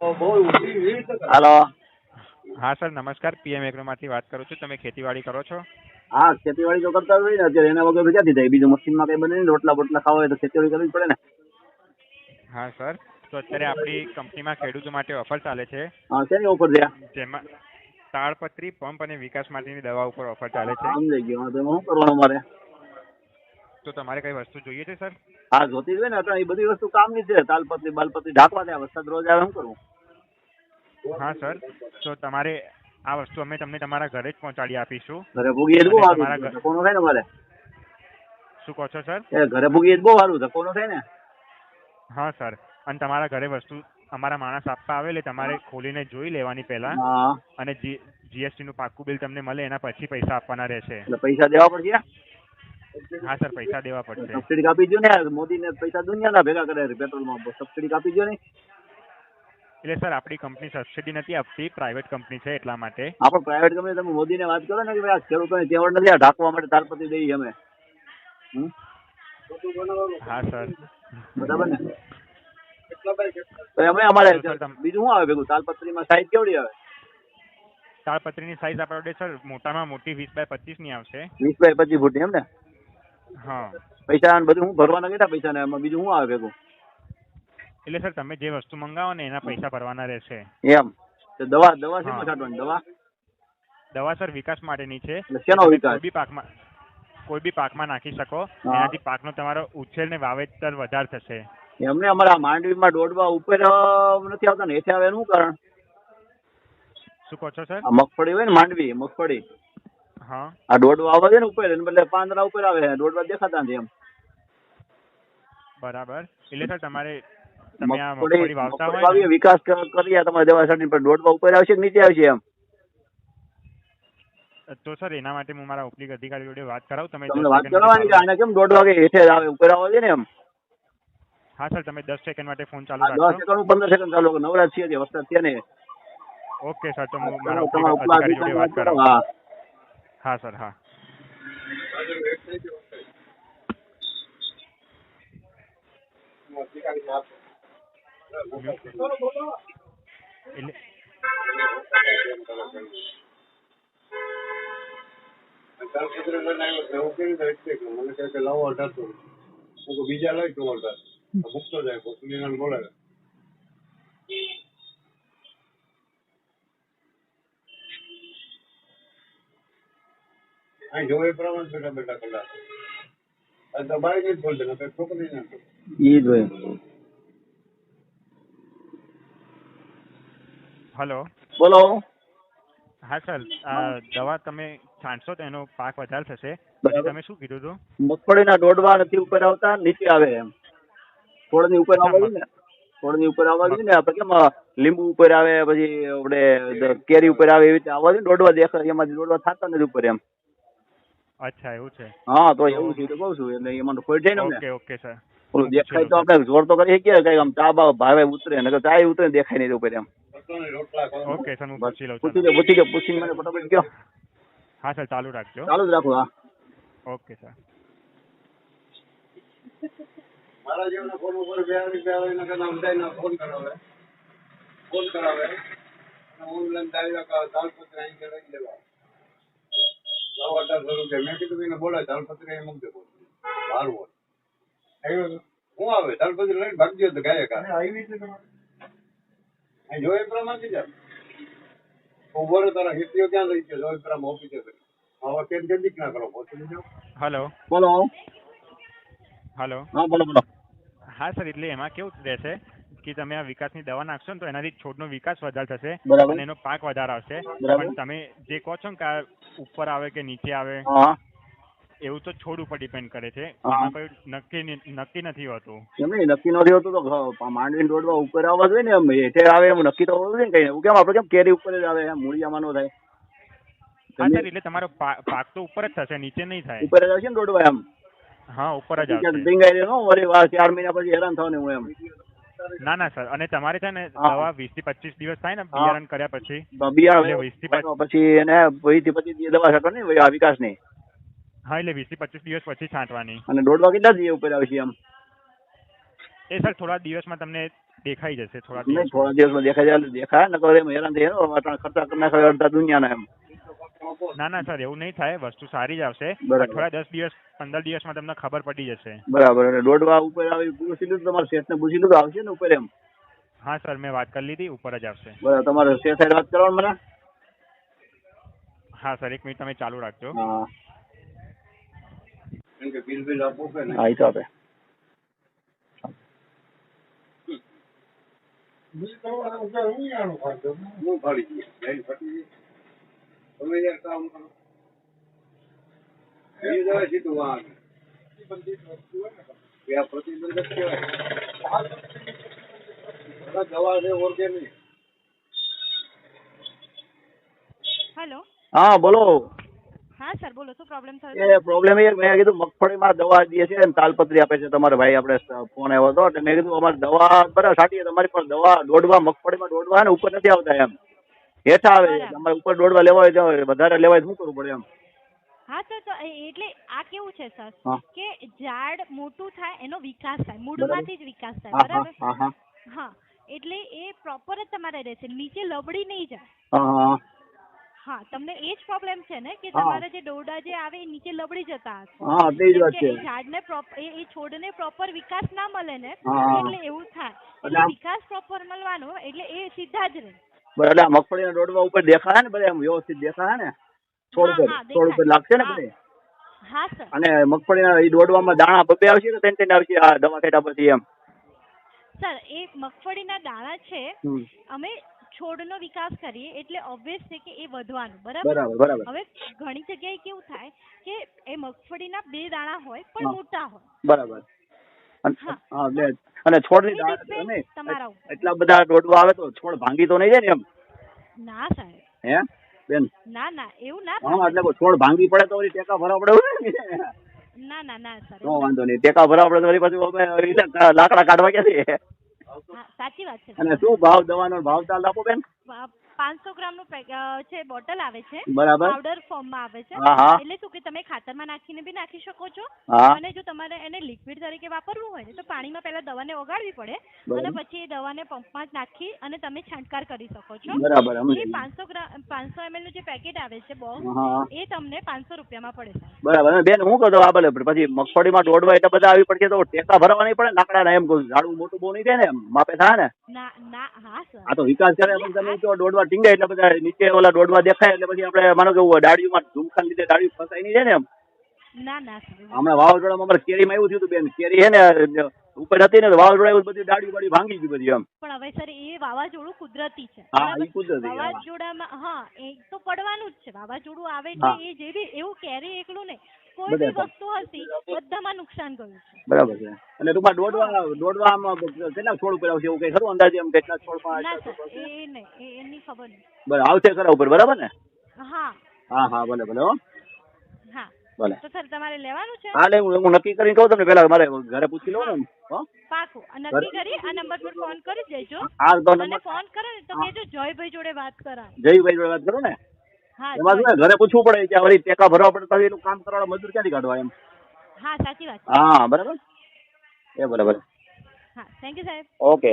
હાલો હા સર નમસ્કાર. પીએમ એગ્રોમાંથી વાત કરું છું. તમે ખેતીવાડી કરો છો? હા ખેતીવાડી જો કરતા હોય ને. અત્યારે એના વગર ક્યાંથી થાય. બીજું મશીનમાં કઈ બને રોટલા બોટલા ખાવા હોય તો ખેતીવાડી કરવી પડે ને. હા સર. તો અત્યારે આપણી કંપનીમાં ખેડૂતો માટે ઓફર ચાલે છે. હા શેની ઓફર છે? જેમાં તાળપત્રી પંપ અને વિકાસ માટેની દવા ઉપર ઓફર ચાલે છે. સમજાઈ ગયો. તો એમાં શું કરવાનું મારે તો તમારે કઈ વસ્તુ જોઈએ છે સર? હા જોતી ને એ બધી વસ્તુ કામની છે. તાલપત્રી બાલપત્રી ઢાંકવા દે વરસાદ રોજ આવે શું કરવું હા સર. તો તમારે આ વસ્તુ અમે તમને તમારા ઘરે જ પહોંચાડી આપીશું. ઘરે ભૂગીએ એ બહુ સારું તમારા થાય ને મારે શું કહો છો સર? એ ઘરે ભૂગીએ એ બહુ સારું ધક્કોનો થાય ને? હા સર. અને તમારા ઘરે વસ્તુ અમારા માણસ આપવા આવે એટલે તમારે ખોલીને જોઈ લેવાની પહેલા. અને જીએસટી નું પાક્કું બિલ તમને મળે એના પછી પૈસા આપવાના રહેશે. પૈસા દેવા પડશે? હા સર પૈસા દેવા પડશે. સબસિડી કાપી દો ને મોદીને પૈસા દુનિયાના ભેગા કરે પેટ્રોલમાં સબસિડી કાપી દો ને. એટલે સર આપણી કંપની સબસિડી નથી આપતી પ્રાઇવેટ કંપની છે એટલા માટે. આપણે પ્રાઇવેટ કંપની તમે મોદીને વાત કરો ને કે ભાઈ આ ખેડૂતોને ચેવડ નથી આ ઢાંકવા માટે તાલપત્રી દઈએ અમે. હા સર. બરાબર ને? અમે અમારે બીજું શું આવે ભેગું? તાલપત્રીમાં સાઈઝ કેવડી આવે? તાળપત્રીની સાઈઝ આપણે સર મોટામાં મોટી વીસ બાય પચીસની આવશે. વીસ બાય પચીસ ફૂટની એમ ને? હા. પૈસા બધું હું ભરવાના કેટલા પૈસા ને એમાં બીજું શું આવે ભેગું? એટલે સર તમે જે વસ્તુ મંગાવો ને એના પૈસા ભરવાના રહેશે. એમ. તો દવા દવા શેમાં છાંટવાની? દવા? દવા સર વિકાસ માટેની છે. શેનો વિકાસ? કોઈ બી પાકમાં કોઈ બી પાકમાં નાખી શકો. એનાથી પાકનો તમારો ઉછેર ને વાવેતર વધારે થશે. એમને અમારા માંડવીમાં દોડવા ઉપર નથી આવતા ને હેઠે આવે એનું શું કારણ? શું કહો છો સર? મગફળી હોય ને માંડવી મગફળી. આ દોડવા આવે છે ને ઉપર એને બદલે પાંદડા ઉપર આવે દોડવા દેખાતા નથી એમ. બરાબર. એટલે સર તમારે તમે આ મગફળી મગફળી વાવતા હોય વિકાસ કરીએ તમારે દવા પર દોડવા ઉપર આવશે કે નીચે આવશે એમ? તો સર એના માટે હું મારા ઉપલી અધિકારી જોડે વાત કરાવું. તમે તમને વાત સેકન્ડ કરવાની કે માટે આને કેમ દોઢ વાગે હેઠે આવે ઉપર આવે છે ને એમ? હા સર તમે દસ સેકન્ડ માટે ફોન ચાલુ રાખો દસ સેકન્ડ પંદર સેકન્ડ ચાલુ નવરાત છે વરસાદ છે ને. ઓકે સર તો હું મારા ઉપલા અધિકારી જોડે વાત કરાવું. હા સર હા. એટલે બીજા લઈ તો વળતા મુકતો જાય પછી બોલાવે અહીં પ્રમાણે કલાક. નહીં ના જ હોય. હલો. બોલો. હા સર આ દવા તમે છાંટશો તો એનો પાક વધારે થશે. પછી તમે શું કીધું હતું? મગફળીના દોડવા નથી ઉપર આવતા નીચે આવે એમ. છોડની ઉપર આવવા જોઈએ ને છોડની ઉપર આવવા જોઈએ ને આપણે કેમ લીંબુ ઉપર આવે પછી આપણે કેરી ઉપર આવે એવી રીતે આવવા જોઈએ દોડવા દેખાય એમાંથી દોડવા થતા નથી ઉપર એમ. અચ્છા એવું છે. હા તો એવું છે તો કહું છું એટલે એમાં તો ખોટ જાય ને ઓકે ઓકે સર. ઓલું દેખાય તો આપણે જોર તો કરી શકીએ કઈ આમ ચા બા ભાવે ઉતરે ને ચા ઉતરે ને દેખાય નહીં ઉપર એમ. ઓકે સર હું પૂછી લઉં પૂછી લો પૂછી લો પૂછીને મને ફટાફટ કયો હા સર ચાલુ રાખજો. ચાલુ જ રાખો હા. Okay sir. મારા જેવના ફોન ઉપર બે રૂપિયા આવે એના કરતા બધાયને ફોન કરાવે. ફોન કરાવે. ઓનલાઈન ડાયરા તાલપત્ર અહીં કે લઈ લેવા નવ અઢારસો રૂપિયા મેં કીધું એને બોલાય તાલપત્ર અહીં મૂકજો સારું હોય આવ્યો તો? હું આવે? તાલપત્ર લઈને ભાગજો તો ગાયક આવે અહીં જો એ પ્રમાણે જ ઊભો રહે તારા હિસ્ટ્રીઓ ક્યાં લઈ ગયો જો એ. પ્રમાણે ઓફિસે કરી કેમ કેમ દીક ના કરો? પહોંચી જાઓ. હેલો. બોલો. હેલો. હા બોલો બોલો. હા સર એટલે એમાં કેવું રહેશે કે તમે આ વિકાસની દવા નાખશો ને તો એનાથી છોડનો વિકાસ વધારે થશે અને એનો પાક વધારે આવશે. પણ તમે જે કહો છો ને કે ઉપર આવે કે નીચે આવે એવું તો છોડ ઉપર ડિપેન્ડ કરે છે. કોઈ નક્કી નક્કી નથી હોતું. એમ નહીં? નક્કી નથી હોતું તો માંડવી દોડવા ઉપર આવવા જોઈએ ને હેઠે આવે એમ નક્કી તો હોવું જોઈએ ને કઈ? એવું કેમ? આપણે કેમ કેરી ઉપર જ આવે એમ મૂળિયામાં નો થાય. હા સર એટલે તમારો પાક તો ઉપર જ થશે નીચે નહીં થાય. ઉપર જ આવશે ને દોડવા એમ? હા ઉપર જ આવશે. ભીંગાઈ રહે વળી ચાર મહિના પછી હેરાન થવાનું હું એમ. ના ના સર. અને તમારે છે ને. દવા વીસથી પચીસ દિવસ થાય ને બિયારણ કર્યા પછી? બિયારણ પછી એને વીસથી પચીસ દવા ને આ વિકાસની. હા એટલે વીસથી પચીસ દિવસ પછી છાંટવાની. અને દોઢ વાગે દસ દિવસ ઉપર આવશે એમ એ સર થોડા દિવસમાં તમને દેખાઈ જશે થોડા દિવસ થોડા દિવસમાં દેખાય જાય દેખાય ને તો એમ હેરાન થઈ ખર્ચા કરી નાખે અડધા દુનિયાના એમ. ના ના સર એવું નહીં થાય. વસ્તુ સારી જ આવશે. અઠવાડિયા દસ દિવસ પંદર દિવસમાં તમને ખબર પડી જશે. બરાબર. અને દોઢવા ઉપર આવી પૂછી લીધું તમારે શેઠને પૂછી લીધું આવશે ને ઉપર એમ? હા સર મેં વાત કરી લીધી ઉપર જ આવશે. બરાબર. તમારે શેઠ સાથે વાત કરવાનું મને? હા સર એક મિનિટ તમે ચાલુ રાખજો. હા. કે બિલ બિલ આપવું પડે ને હા એ તો આપે. બિલ કરવાનું છે હું આનું ખાતો હું ફાડી ગઈ પ્રતિબંધક કહેવાય. દવા છે ઓર્ગેનિક હેલો હા બોલો. હા સર બોલો શું પ્રોબ્લેમ થયો એ પ્રોબ્લેમ એ મેં કીધું મગફળીમાં દવા દે છે ને તાલપત્રી આપે છે તમારે ભાઈ આપણે ફોન આવ્યો હતો એટલે મેં કીધું અમારે દવા બરાબર સાટી તમારી પણ દવા દોડવા મગફળીમાં દોડવા ને ઉપર નથી આવતા એમ. હેઠા આવે તમારે ઉપર દોડવા લેવા હોય તો વધારે લેવા હોય શું કરવું પડે એમ? હા તો એટલે આ કેવું છે સર? કે ઝાડ મોટું થાય એનો વિકાસ થાય મૂળમાંથી જ વિકાસ થાય બરાબર? હા એટલે એ પ્રોપર જ તમારે રહેશે નીચે લબડી નહીં જાય. હા તમને એ જ પ્રોબ્લેમ છે ને કે તમારે જે દોરડા જે આવે એ નીચે લબડી જતા હશે. હા તે જ વાત કે છે. એ ઝાડને પ્રોપર એ છોડને પ્રોપર વિકાસ ના મળે ને. એટલે એવું થાય. એટલે વિકાસ પ્રોપર મળવાનો એટલે એ સીધા જ રહે. બરાબર આ મગફળીના દોડવા ઉપર દેખાય ને બધા એમ વ્યવસ્થિત દેખાય ને? છોડ ઉપર છોડ ઉપર લાગશે ને બધે? અને મગફળીના એ દોડવામાં દાણા બબે આવશે કે ત્રણ ત્રણ આવશે આ દવા છેટા પછી એમ? સર એ મગફળીના દાણા છે. અમે છોડનો વિકાસ કરીએ એટલે ઓબ્વિયસ છે કે એ વધવાનું બરાબર? હવે ઘણી જગ્યાએ કેવું થાય કે એ મગફળીના બે દાણા હોય પણ મોટા હોય. બરાબર. હા. અને છોડની એ દા- depend નહીં, તમારા ઉપર. એટલા બધા દોડવા આવે તો છોડ ભાંગી તો નહીં જાય ને એમ? ના સાહેબ. હે? બેન? ના ના એવું ના હા એટલે છોડ ભાંગી પડે તો ટેકા ભરવા પડે ના? ના ના સર નો વાંધો નહીં. ટેકા ભરવા પડે તો વળી પાછું લાકડા કાઢવા ક્યાંથી? સાચી વાત છે. અને શું ભાવ દવાનો ભાવ તાલ આપો બેન? પાંચસો ગ્રામનું છે બોટલ આવે છે પાવડર ફોર્મમાં આવે છે. એટલે શું કે તમે ખાતરમાં નાખીને બી નાખી શકો છો. અને જો તમારે એને લિક્વિડ તરીકે વાપરવું હોય ને તો પાણીમાં પહેલા દવાને ઓગાળવી પડે અને પછી એ દવાને પંપમાં જ નાખી અને તમે છંટકાર કરી શકો છો. બરાબર એ પાંચસો ગ્રામ પાંચસો એમએલનું જે પેકેટ આવે છે બોક્સ એ તમને પાંચસો રૂપિયામાં પડે બરાબર. બેન હું કહું આ ભલે પછી મગફળીમાં દોડવા એટલે બધા આવી પડશે તો ટેકા ભરવા નહીં પડે? લાકડા એમ કહું ઝાડું મોટું બહુ નહીં થાય ને? માપે થાય ને? ના ના હા સર. આ તો વિકાસ કરે તમે તો દોડવા ટીંગાય એટલે બધા નીચે ઓલા દોડવા દેખાય એટલે પછી આપણે માનો કે ડાળીમાં ધૂમખાન લીધે ડાળી ફસાઈ નહીં જાય ને એમ? ના ના હમણાં વાવાઝોડામાં અમારે કેરીમાં એવું થયું હતું બેન કેરી હે ને ઉપર હતી ને વાવાઝોડા બધી ડાળી બાળી ભાંગી ગઈ બધી એમ. પણ હવે સર એ વાવાઝોડું કુદરતી છે. હા, એ કુદરતી, વાવાઝોડામાં હા એ તો પડવાનું જ છે. વાવાઝોડું આવે એટલે એ જે બી એવું કેરી એકલું નહીં. કોઈ બી. વસ્તુ હશે બધામાં નુકસાન ગયું છે. બરાબર છે. અને ટૂંકમાં દોડવા દોડવામાં કેટલા છોડ ઉપર આવશે એવું કઈ ખરું અંદાજે એમ કેટલા છોડ ના માં સર એ નહીં એની ખબર નહીં. બરાબર આવશે ખરા ઉપર બરાબર ને? હા. હા હા ભલે ભલે હા. ભલે. તો સર તમારે લેવાનું છે? હા લે હું નક્કી કરીને કહું તમને. પેલા મારે ઘરે પૂછી લઉં ને હો? પાકું. નક્કી કરી આ નંબર પર ફોન કરી દેજો. હા તો નંબર ફોન કરે ને તો કેજો જયભાઈ જોડે વાત કરા જયભાઈ જોડે વાત કરો ને? હા એમાં શું ઘરે પૂછવું પડે કે વળી ટેકા ભરવા પડે તો એનું કામ કરવાના મજૂર ક્યાંથી કાઢવા એમ. હા સાચી વાત હા બરાબર? એ બરાબર. હા થેન્ક યુ સાહેબ. ઓકે